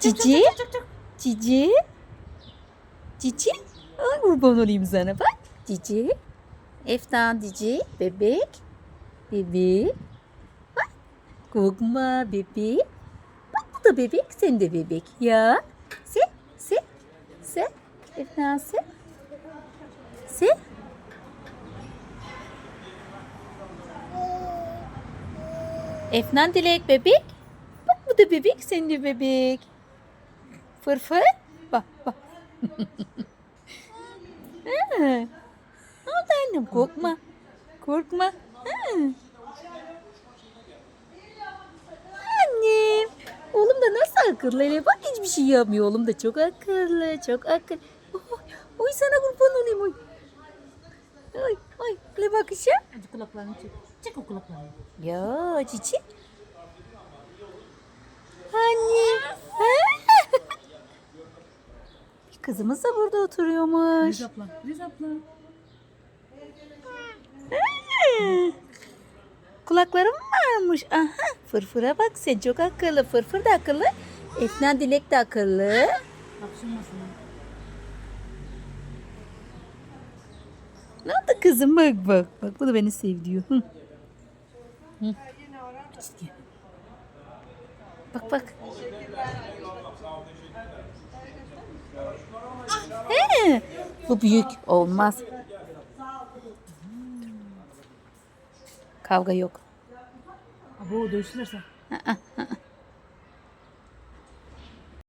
Cici. Cici. Cici. Ay kurban olayım sana bak. Cici. Eftan cici. Bebek. Bebek. Bak. Korkma bebek. Bak bu da bebek. Sen de bebek. Ya. Se. Se. Se. Eftan se. Se. Efnan Dilek bebek. Bu da bebek, sen de bebek. Fırfır. Bak bak. Ha. Ne oldu annem? Korkma. Korkma. Ha. Annem. Oğlum da nasıl akıllı hele bak hiçbir şey yapmıyor. Oğlum da çok akıllı, çok akıllı. Oy, oy sana kurban olayım oy. Oy, oy. Ne bakışa? Hadi kulaklarını çek. Çek o kulaklarını. Ya cici. Kızımız da burada oturuyormuş. Riz abla. Riz abla. Kulaklarım varmış. Aha. Fırfıra bak sen çok akıllı. Fırfır da akıllı. Efnan Dilek de akıllı. Hapşırmasın. Ne oldu kızım bak bak. Bak bu da beni sev diyor. Hı. Ciddi. Bak bak. Bu büyük olmaz. Kavga yok. Aa, aa.